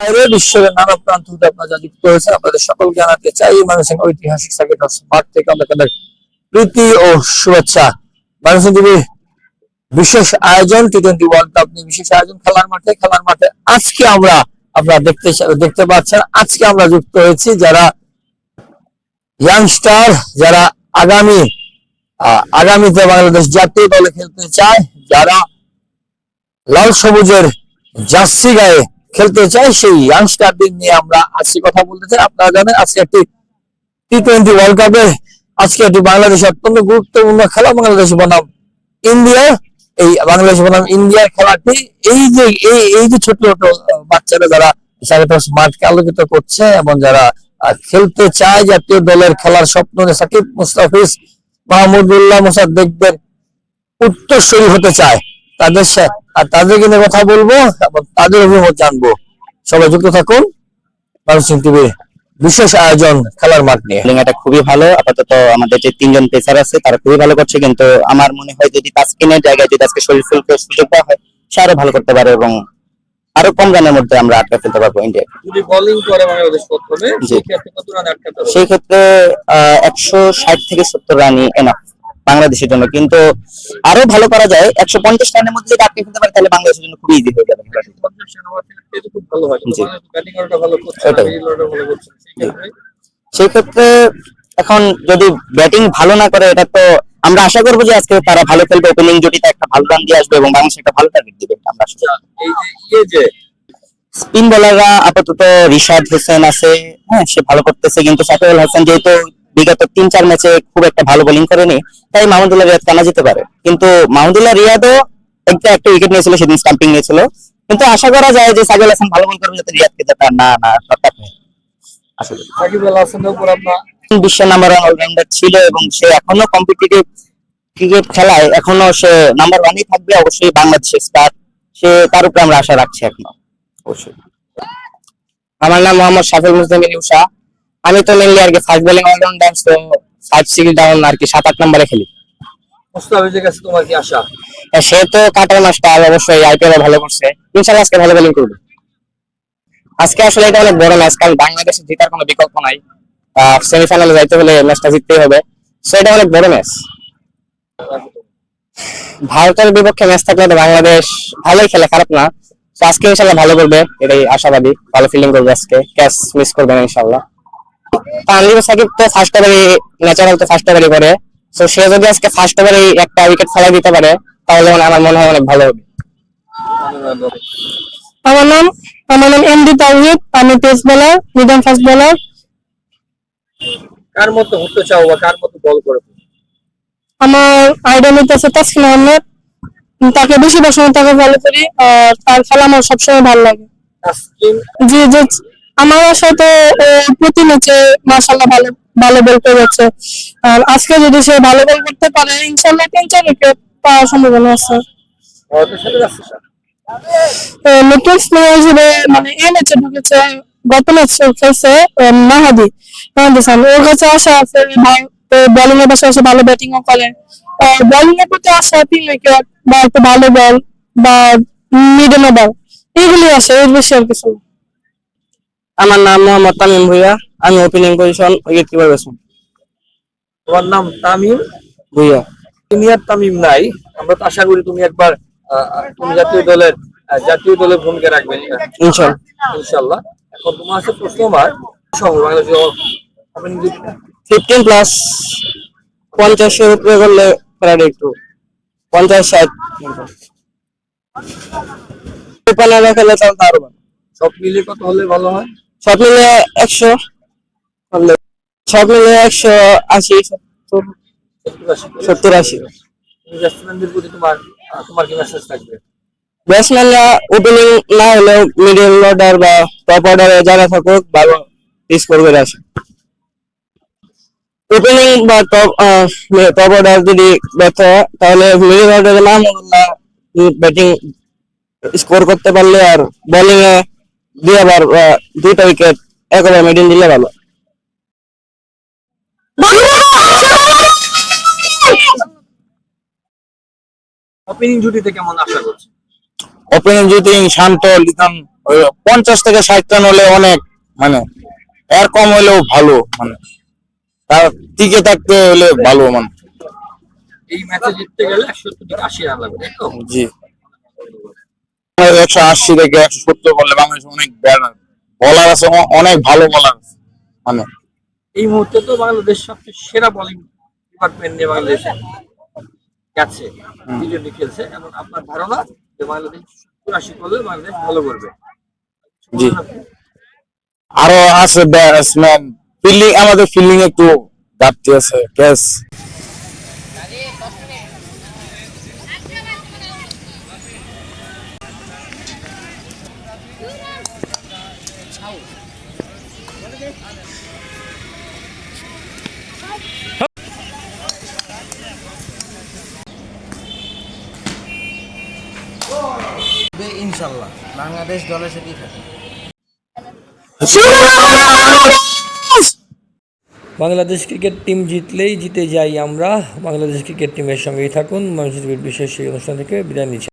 বাইরে বিশ্বের নানা প্রান্ত হতে আপনারা যা যুক্ত হয়েছে আপনাদের সকল জানাতে চাই মানুষের ঐতিহাসিক সাকিব মাঠ থেকে আমরা তাদের প্রীতি ও শুভেচ্ছা। মানুষের টিভি বিশেষ আয়োজন টি টোয়েন্টি ওয়ার্ল্ড কাপ নিয়ে বিশেষ আয়োজন খেলার মাঠে খেলার মাঠে আজকে আমরা আপনারা দেখতে দেখতে পাচ্ছেন, আজকে আমরা যুক্ত হয়েছি যারা ইয়াংস্টার যারা আগামী আগামীতে বাংলাদেশ জাতীয় দলে খেলতে চায়, যারা লাল সবুজের জার্সি গায়ে খেলতে চায় সেই ইয়াংস্টারদের নিয়ে আমরা আজকে কথা বলতে চাই। আপনারা জানেন আজকে একটি টি টোয়েন্টি ওয়ার্ল্ড কাপে আজকে একটি বাংলাদেশের অত্যন্ত গুরুত্বপূর্ণ খেলা, বাংলাদেশ বনাম ইন্ডিয়া এই বাংলাদেশ বনাম ইন্ডিয়ার খেলাটি এই যে, এই এই যে ছোট ছোট বাচ্চারা যারা সাকিব মাঠকে আলোকিত করছে এবং যারা খেলতে চায় জাতীয় দলের খেলার স্বপ্ন সাকিব মুস্তাফিজ মাহমুদুল্লাহ মোসাদ্দেকদের উত্তরসূরি হতে চায়। তাদের আর তাদেরকে নিয়ে কথা বলব তাদের অভিমত জানব। সবাই যুক্ত থাকুন। মানুষ টিভির বিশেষ আয়োজন খেলার মাঠ নিয়ে। এটা খুবই ভালো। আপাতত আমাদের যে তিনজন পেসার আছে তারা খুবই ভালো করছে কিন্তু আমার মনে হয় যদি তাসকিনের জায়গায় যদি আজকে শরীর ফুলকে সুযোগ দেওয়া হয় সে আরও ভালো করতে পারে এবং আরও কম রানের মধ্যে আমরা আটকে ফেলতে পারব ইন্ডিয়া যদি বোলিং করে বাংলাদেশ প্রথমে সেই ক্ষেত্রে একশো ষাট থেকে সত্তর রানই এনাফ বাংলাদেশের জন্য। কিন্তু আরও ভালো করা যায়, একশো পঞ্চাশ রানের মধ্যে যদি আটকে ফেলতে পারে তাহলে বাংলাদেশের জন্য খুবই ইজি হয়ে যাবে। সেই ক্ষেত্রে এখন যদি ব্যাটিং ভালো না করে, এটা তো আমরা আশা করব যে আজকে তারা ভালো খেলবে। ওপেনিং জুটিতে একটা ভালো রান দিয়ে আসবে এবং বাংলাদেশ একটা ভালো টার্গেট দিবে, আমরা স্পিন বোলাররা আপাতত রিশাদ হোসেন আছে হ্যাঁ সে ভালো করতেছে, কিন্তু সাকিবুল হাসান যেহেতু বিগত তিন চার ম্যাচে খুব একটা ভালো বোলিং করেনি তাই মাহমুদুল্লাহ রিয়াদ কানা যেতে পারে। কিন্তু মাহমুদুল্লাহ রিয়াদও একটা একটা উইকেট নিয়েছিল সেদিন স্টাম্পিং নিয়েছিল। কিন্তু আশা করা যায় যে সাকিবুল হাসান ভালো বল করবে যাতে রিয়াদকে যাতে আর না না নেই। সাকিব আল হাসানের উপর আপনার বিশ্ব নাম্বার ওয়ান অলরাউন্ডার ছিল এবং সে এখনও কম্পিটিটিভ ক্রিকেট খেলায় এখনও সে নাম্বার ওয়ানই থাকবে। অবশ্যই বাংলাদেশের স্টার সে তার উপরে আমরা আশা রাখছি এখনও। অবশ্যই। আমার নাম মোহাম্মদ শাফিল মুসলিম উষা আমি তো মেনলি আর কি ফার্স্ট বোলিং অলরাউন্ডার তো ফাইভ সিক্স ডাউন আর কি সাত আট নম্বরে খেলি। মুস্তাফিজের কাছে তোমার কি আশা? সে তো কাটার মাস্টার অবশ্যই আইপিএল ভালো করছে। আজকে ভালো বোলিং করবে। আজকে আসলে এটা অনেক বড় ম্যাচ কারণ বাংলাদেশের জেতার কোনো বিকল্প নাই। সেমিফাইনালে যাইতে হলে ম্যাচটা জিততেই হবে। সো এটা অনেক বড় ম্যাচ ভারতের বিপক্ষে ম্যাচ থাকলে তো বাংলাদেশ ভালোই খেলে খারাপ না। আজকে ইনশাল্লাহ ভালো করবে এটাই আশাবাদী। ভালো ফিল্ডিং করবে আজকে। ক্যাচ মিস করবে না ইনশাল্লাহ তানজিম সাকিব তো ফার্স্ট ওভারে ন্যাচারাল তো ফার্স্ট ওভারই করে তো সে যদি আজকে ফার্স্ট ওভারে একটা উইকেট ফেলাই দিতে পারে তাহলে আমার মনে হয় অনেক ভালো হবে। আমার নাম আমার নাম এমডি তাওহিদ আমি pace bowler medium fast bowler কার মতো হতে চাও বা কার মতো বল করে? আমার আইডল হচ্ছে তাসকিন আহমেদ। তাকে বেশি সময় তাকে ফলো করি আর তার খেলা আমার সবসময় ভালো লাগে। তাসকিন যে আমার সাথে প্রতি ম্যাচে মার্শাল্লাহ ভালো ভালো বল করে যাচ্ছে আর আজকে যদি সে ভালো বল করতে পারে ইনশাল্লাহ তিন চার উইকেট পাওয়ার সম্ভাবনা আছে। তো নতুন প্লেয়ার হিসেবে মানে এই ম্যাচে ঢুকেছে, গত ম্যাচ খেলছে মাহাদি। মাহাদি খান ওর কাছে আশা আছে বোলিং এর পাশাপাশি ভালো ব্যাটিং ও করে। বোলিং এর প্রতি আশা তিন উইকেট বা একটা ভালো বল বা মিডল বল এগুলি আসে, এর বেশি আর কিছু না। আমার নাম মোহাম্মদ তামিম ভুইয়া। আমি opening position wicket keeper batsman তোমার নাম তামিম? ভুইয়া। সিনিয়র তামিম নাই। আমরা তো আশা করি তুমি একবার তুমি জাতীয় দলের জাতীয় দলের ভূমিকা রাখবে। ইনশাল্লাহ। ইনশাল্লাহ। এখন তোমার আছে প্রশ্ন আমার বাংলাদেশ ফিফটিন প্লাস পঞ্চাশের উপরে করলে প্রায় একটু। পঞ্চাশ ষাট। খেলে তাহলে তো আরও ভালো সব মিলিয়ে কত হলে ভালো হয়? সব মিলে একশো। সব মিলে একশো আশি, সত্তর আশি। ব্যাটসম্যানরা ওপেনিং না হলেও মিডল অর্ডার বা টপ অর্ডারে যারা থাকুক, ভালো স্কোর করে আসে ওপেনিং বা টপ টপ অর্ডার যদি ব্যর্থ হয়, তাহলে মিডল অর্ডারে নাম ব্যাটিং স্কোর করতে পারলে আর বোলিং আবার দুইটা উইকেট একবার মিডিল দিলে ভালো। ওপেনিং জুটিতে কেমন আশা করছ ওপেনিং যদি শান্ত ওই পঞ্চাশ থেকে ষাট রান হলে অনেক মানে এর কম হলেও ভালো মানে। তার টিকে থাকতে হলে ভালো মানে। এই ম্যাচে জিততে গেলে একশো থেকে আশি রান লাগবে জি। একশো আশি থেকে একশো সত্তর বললে বাংলাদেশ অনেক ব্যাটার বলার আছে অনেক ভালো বলার আছে। মানে এই মুহূর্তে তো বাংলাদেশ সবচেয়ে সেরা বোলিং ডিপার্টমেন্ট নিয়ে বাংলাদেশ গেছে দুজনই খেলছে। এবং আপনার ধারণা যে বাংলাদেশ চুরাশি করলে বাংলাদেশ ভালো করবে? জি। আরও আছে ব্যাটসম্যান ফিল্ডিং আমাদের ফিল্ডিং একটু ঘাটতি আছে। ক্যাচ ইনশাল্লাহ। বাংলাদেশ দলের সাথেই থাকে বাংলাদেশ ক্রিকেট টিম জিতলেই জিতে যাই আমরা। বাংলাদেশ ক্রিকেট টিমের সঙ্গেই থাকুন। মানুষের বিশেষ এই অনুষ্ঠান থেকে বিদায় নিচ্ছি।